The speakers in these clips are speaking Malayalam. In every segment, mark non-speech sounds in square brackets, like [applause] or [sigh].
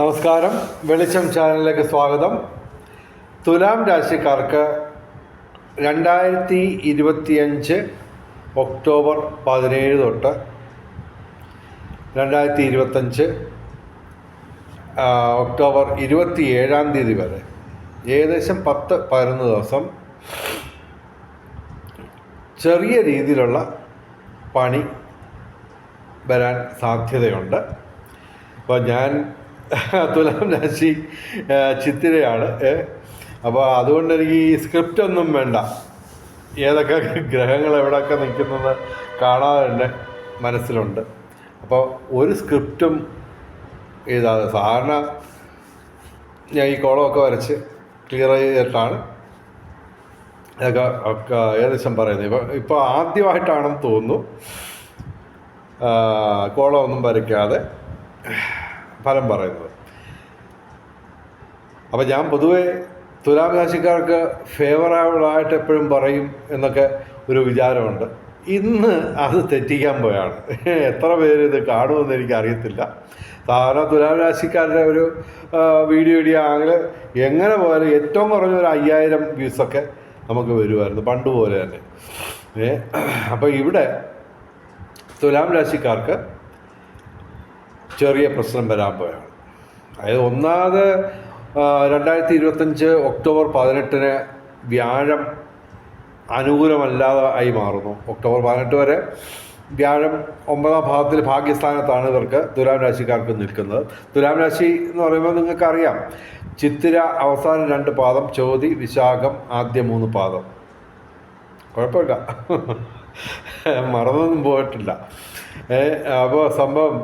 നമസ്കാരം. വെളിച്ചം ചാനലിലേക്ക് സ്വാഗതം. തുലാം രാശിക്കാർക്ക് രണ്ടായിരത്തി ഇരുപത്തിയഞ്ച് ഒക്ടോബർ പതിനേഴ് തൊട്ട് രണ്ടായിരത്തി ഇരുപത്തഞ്ച് ഒക്ടോബർ ഇരുപത്തി ഏഴാം തീയതി വരെ. ഏകദേശം പത്ത് പതിനൊന്ന് ദിവസം ചെറിയ രീതിയിലുള്ള പണി വരാൻ സാധ്യതയുണ്ട്. അപ്പോൾ ഞാൻ [laughs] തുലാം രാശി ചിത്തിരയാണ് അപ്പോൾ അതുകൊണ്ട് എനിക്ക് ഈ സ്ക്രിപ്റ്റ് ഒന്നും വേണ്ട. ഏതൊക്കെ ഗ്രഹങ്ങൾ എവിടെയൊക്കെ നിൽക്കുന്നത് കാണാതെ തന്നെ മനസ്സിലുണ്ട്. അപ്പോൾ ഒരു സ്ക്രിപ്റ്റും എഴുതാതെ സാധാരണ ഞാൻ ഈ കോളമൊക്കെ വരച്ച് ക്ലിയർ ചെയ്തിട്ടാണ് ഇതൊക്കെ ഒക്കെ ഏകദേശം പറയുന്നത്. ഇപ്പോൾ ഇപ്പോൾ ആദ്യമായിട്ടാണെന്ന് തോന്നുന്നു. കോളമൊന്നും വരയ്ക്കാതെ. ഫലം പറയുന്നത്. അപ്പോൾ ഞാൻ പൊതുവേ തുലാം രാശിക്കാർക്ക് ഫേവറബിളായിട്ട് എപ്പോഴും പറയും എന്നൊക്കെ ഒരു വിചാരമുണ്ട്. ഇന്ന് അത് തെറ്റിക്കാൻ പോയാണ്. എത്ര പേര് ഇത് കാണുമെന്ന് എനിക്ക് അറിയത്തില്ല സാധാരണ തുലാം രാശിക്കാരുടെ ഒരു വീഡിയോ ഇടുകയാണെങ്കിൽ എങ്ങനെ പോയാലും ഏറ്റവും കുറഞ്ഞ ഒരു അയ്യായിരം വ്യൂസൊക്കെ നമുക്ക് വരുമായിരുന്നു പണ്ട് പോലെ തന്നെ. അപ്പോൾ ഇവിടെ തുലാം രാശിക്കാർക്ക് ചെറിയ പ്രശ്നം വരാൻ പോയാണ്. അതായത് ഒന്നാമത് രണ്ടായിരത്തി ഇരുപത്തഞ്ച് ഒക്ടോബർ പതിനെട്ടിന് വ്യാഴം അനുകൂലമല്ലാതെ ആയി മാറുന്നു. ഒക്ടോബർ പതിനെട്ട് വരെ വ്യാഴം ഒമ്പതാം ഭാവത്തിൽ ഭാഗ്യസ്ഥാനത്താണ് ഇവർക്ക് തുലാം രാശിക്കാർക്ക് നിൽക്കുന്നത്. തുലാം രാശി എന്ന് പറയുമ്പോൾ നിങ്ങൾക്കറിയാം ചിത്തിര അവസാന രണ്ട് പാദം ചോതി വിശാഖം ആദ്യ മൂന്ന് പാദം. കുഴപ്പമില്ല. മറന്നൊന്നും പോയിട്ടില്ല. അപ്പോൾ സംഭവം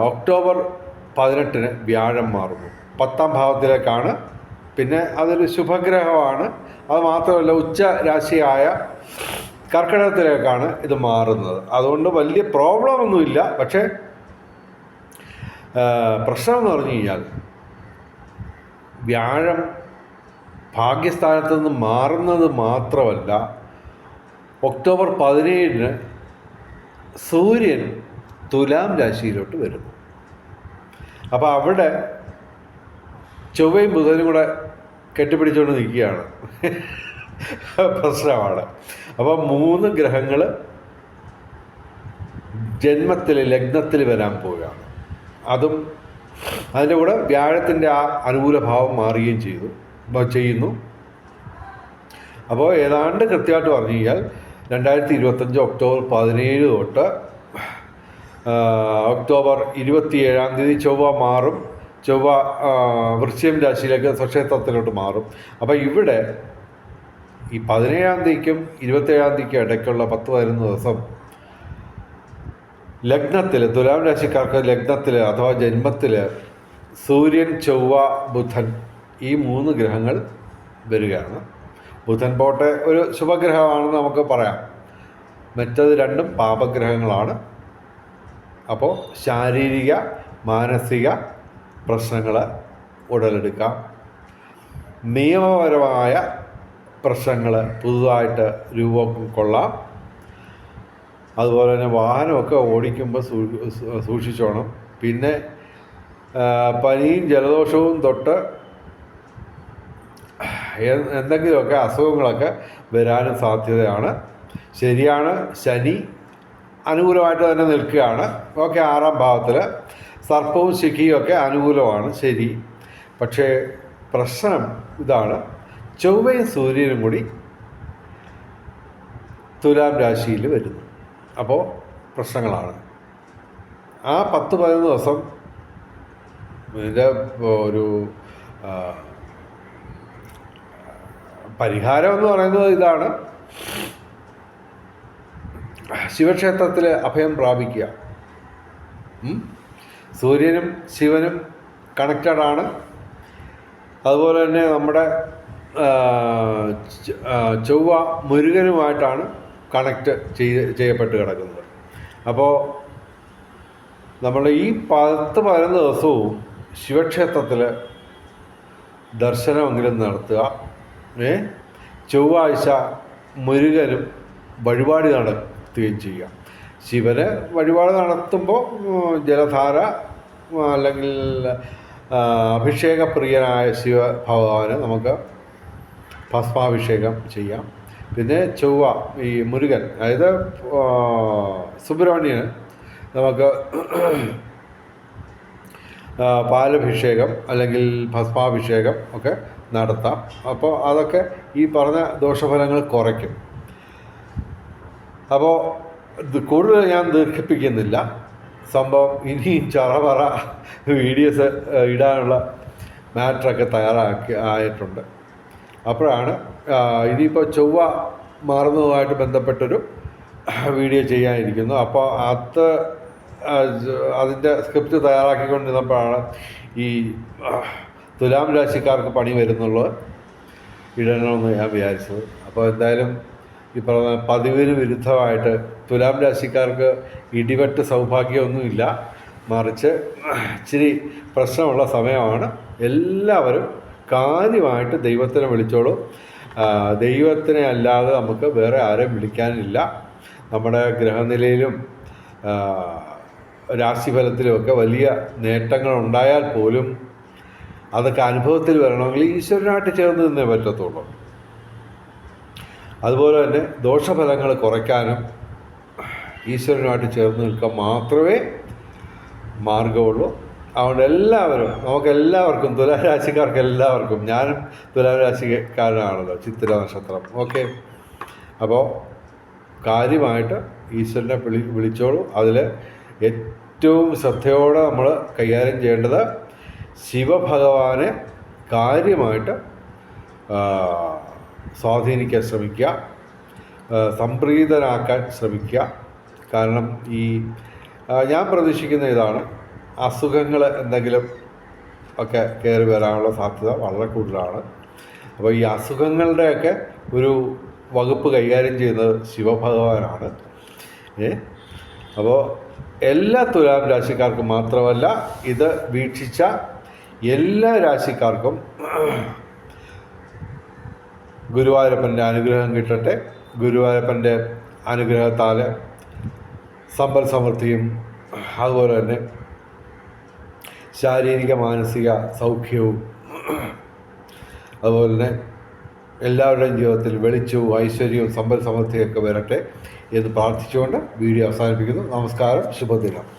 ഒക്ടോബർ പതിനെട്ടിന് വ്യാഴം മാറുന്നു. പത്താം ഭാവത്തിലേക്കാണ്. പിന്നെ അതൊരു ശുഭഗ്രഹമാണ്. അത് മാത്രമല്ല ഉച്ച രാശിയായ കർക്കിടകത്തിലേക്കാണ് ഇത് മാറുന്നത്. അതുകൊണ്ട് വലിയ പ്രോബ്ലം ഒന്നുമില്ല പക്ഷേ പ്രശ്നം എന്ന് പറഞ്ഞു കഴിഞ്ഞാൽ വ്യാഴം ഭാഗ്യസ്ഥാനത്ത് നിന്ന് മാറുന്നത് മാത്രമല്ല ഒക്ടോബർ പതിനേഴിന് സൂര്യൻ തുലാം രാശിയിലോട്ട് വരുന്നു. അപ്പോൾ അവിടെ ചൊവ്വയും ബുധനും കൂടെ കെട്ടിപ്പിടിച്ചുകൊണ്ട് നിൽക്കുകയാണ്. പ്രശ്നമാണ്. അപ്പോൾ മൂന്ന് ഗ്രഹങ്ങൾ ജന്മത്തിൽ ലഗ്നത്തിൽ വരാൻ പോവുകയാണ്. അതും അതിന്റെ കൂടെ വ്യാഴത്തിന്റെ ആ അനുകൂല ഭാവം മാറുകയും ചെയ്തു ചെയ്യുന്നു. അപ്പോൾ ഏതാണ്ട് കൃത്യമായിട്ട് പറഞ്ഞു കഴിഞ്ഞാൽ രണ്ടായിരത്തി ഇരുപത്തഞ്ച് ഒക്ടോബർ പതിനേഴ് തൊട്ട് ഒക്ടോബർ ഇരുപത്തിയേഴാം തീയതി ചൊവ്വ മാറും. ചൊവ്വ വൃശ്ചിയം രാശിയിലേക്ക് സ്വക്ഷേത്രത്തിലോട്ട് മാറും. അപ്പോൾ ഇവിടെ ഈ പതിനേഴാം തീയതിക്കും ഇരുപത്തേഴാം തീയതിക്കും ഇടയ്ക്കുള്ള പത്ത് പതിനൊന്ന് ദിവസം ലഗ്നത്തിൽ തുലാം രാശിക്കാർക്ക് ലഗ്നത്തിൽ അഥവാ ജന്മത്തിൽ സൂര്യൻ ചൊവ്വ ബുധൻ ഈ മൂന്ന് ഗ്രഹങ്ങൾ വരികയാണ്. ബുധൻ പോട്ടെ ഒരു ശുഭഗ്രഹമാണെന്ന് നമുക്ക് പറയാം. മറ്റത് രണ്ടും പാപഗ്രഹങ്ങളാണ്. അപ്പോൾ ശാരീരിക മാനസിക പ്രശ്നങ്ങൾ ഉടലെടുക്കാം. നിയമപരമായ പ്രശ്നങ്ങൾ പുതുതായിട്ട് രൂപം കൊള്ളാം. അതുപോലെ തന്നെ വാഹനമൊക്കെ ഓടിക്കുമ്പോൾ സൂക്ഷിച്ചോണം. പിന്നെ പനിയും ജലദോഷവും തൊട്ട് എന്തെങ്കിലുമൊക്കെ അസുഖങ്ങളൊക്കെ വരാനും സാധ്യതയാണ്. ശരിയാണ് ശനി അനുകൂലമായിട്ട് തന്നെ നിൽക്കുകയാണ്. ഓക്കെ ആറാം ഭാവത്തിൽ സർപ്പവും ശിഖിയും ഒക്കെ അനുകൂലമാണ് ശരി. പക്ഷേ പ്രശ്നം ഇതാണ്. ചൊവ്വയും സൂര്യനും കൂടി തുലാം രാശിയിൽ വരുന്നു. അപ്പോൾ പ്രശ്നങ്ങളാണ്. ആ പത്ത് പതിനൊന്ന് ദിവസം ഇതിന്റെ ഒരു പരിഹാരം എന്ന് പറയുന്നത് ഇതാണ്. ശിവക്ഷേത്രത്തിൽ അഭയം പ്രാപിക്കുക? സൂര്യനും ശിവനും കണക്റ്റഡ് ആണ്. അതുപോലെ തന്നെ നമ്മുടെ ചൊവ്വ മുരുകനുമായിട്ടാണ് കണക്റ്റ് ചെയ്ത് ചെയ്യപ്പെട്ട് കിടക്കുന്നത്. അപ്പോൾ നമ്മൾ ഈ പത്ത് പതിനൊന്ന് ദിവസവും ശിവക്ഷേത്രത്തിൽ ദർശനമെങ്കിലും നടത്തുക. ഏ? ചൊവ്വാഴ്ച മുരുകനും വഴിപാട് നടത്തുകയും ചെയ്യുക. ശിവന് വഴിപാട് നടത്തുമ്പോൾ ജലധാര അല്ലെങ്കിൽ അഭിഷേകപ്രിയനായ ശിവ ഭഗവാന് നമുക്ക് ഭസ്മാഭിഷേകം ചെയ്യാം. പിന്നെ ചൊവ്വ ഈ മുരുകൻ അതായത് സുബ്രഹ്മണ്യന് നമുക്ക് പാലഭിഷേകം അല്ലെങ്കിൽ ഭസ്മാഭിഷേകം ഒക്കെ നടത്താം. അപ്പോൾ അതൊക്കെ ഈ പറഞ്ഞ ദോഷഫലങ്ങൾ കുറയ്ക്കും. അപ്പോൾ ഇത് കൂടുതൽ ഞാൻ ദീർഘിപ്പിക്കുന്നില്ല. സംഭവം ഇനിയും ചറപറ വീഡിയോസ് ഇടാനുള്ള മാറ്ററൊക്കെ തയ്യാറാക്കി ആയിട്ടുണ്ട്. അപ്പോഴാണ് ഇനിയിപ്പോൾ ചൊവ്വ മാറുന്നതുമായിട്ട് ബന്ധപ്പെട്ടൊരു വീഡിയോ ചെയ്യാനിരിക്കുന്നു. അപ്പോൾ അത് അതിന്റെ സ്ക്രിപ്റ്റ് തയ്യാറാക്കിക്കൊണ്ടിരുന്നപ്പോഴാണ് ഈ തുലാം രാശിക്കാർക്ക് പണി വരുന്നുള്ളത്. ഇടണമെന്ന് ഞാൻ വിചാരിച്ചത്. അപ്പോൾ എന്തായാലും ഈ പറഞ്ഞ പതിവിന് വിരുദ്ധമായിട്ട് തുലാം രാശിക്കാർക്ക് ഇടിവെട്ട് സൗഭാഗ്യമൊന്നുമില്ല. മറിച്ച് ഇച്ചിരി പ്രശ്നമുള്ള സമയമാണ്. എല്ലാവരും കാര്യമായിട്ട് ദൈവത്തിനെ വിളിച്ചോളൂ. ദൈവത്തിനെ അല്ലാതെ നമുക്ക് വേറെ ആരെയും വിളിക്കാനില്ല. നമ്മുടെ ഗ്രഹനിലയിലും രാശിഫലത്തിലുമൊക്കെ വലിയ നേട്ടങ്ങൾ ഉണ്ടായാൽ പോലും അതൊക്കെ അനുഭവത്തിൽ വരണമെങ്കിൽ ഈശ്വരനായിട്ട് ചേർന്ന് നിന്നേ പറ്റത്തുള്ളൂ. അതുപോലെ തന്നെ ദോഷഫലങ്ങൾ കുറയ്ക്കാനും ഈശ്വരനുമായിട്ട് ചേർന്ന് നിൽക്കാൻ മാത്രമേ മാർഗമുള്ളൂ അതുകൊണ്ട് എല്ലാവരും നമുക്കെല്ലാവർക്കും തുലാരാശിക്കാർക്ക് എല്ലാവർക്കും ഞാനും തുലാരാശിക്കാരനാണല്ലോ ചിത്തിര നക്ഷത്രം. ഓക്കെ. അപ്പോൾ കാര്യമായിട്ട് ഈശ്വരനെ വിളി വിളിച്ചോളൂ. അതിൽ ഏറ്റവും ശ്രദ്ധയോടെ നമ്മൾ കൈകാര്യം ചെയ്യേണ്ടത് ശിവഭഗവാനെ കാര്യമായിട്ട് സ്വാധീനിക്കാൻ ശ്രമിക്കുക സംപ്രീതനാക്കാൻ ശ്രമിക്കുക. കാരണം ഈ ഞാൻ പ്രതീക്ഷിക്കുന്ന ഇതാണ് അസുഖങ്ങൾ എന്തെങ്കിലും ഒക്കെ കയറി വരാനുള്ള സാധ്യത വളരെ കൂടുതലാണ്. അപ്പോൾ ഈ അസുഖങ്ങളുടെയൊക്കെ ഒരു വകുപ്പ് കൈകാര്യം ചെയ്യുന്നത് ശിവഭഗവാനാണ്. ഏ? അപ്പോൾ എല്ലാ തുലാം രാശിക്കാർക്കും മാത്രമല്ല ഇത് വീക്ഷിച്ച എല്ലാ രാശിക്കാർക്കും ഗുരുവായൂരപ്പന്റെ അനുഗ്രഹം കിട്ടട്ടെ. ഗുരുവായൂരപ്പന്റെ അനുഗ്രഹത്താൽ സമ്പൽ സമൃദ്ധിയും അതുപോലെ തന്നെ ശാരീരിക മാനസിക സൗഖ്യവും അതുപോലെ തന്നെ എല്ലാവരുടെയും ജീവിതത്തിൽ വെളിച്ചവും ഐശ്വര്യവും സമ്പൽ സമൃദ്ധിയൊക്കെ വരട്ടെ എന്ന് പ്രാർത്ഥിച്ചുകൊണ്ട് വീഡിയോ അവസാനിപ്പിക്കുന്നു. നമസ്കാരം ശുഭദിനം.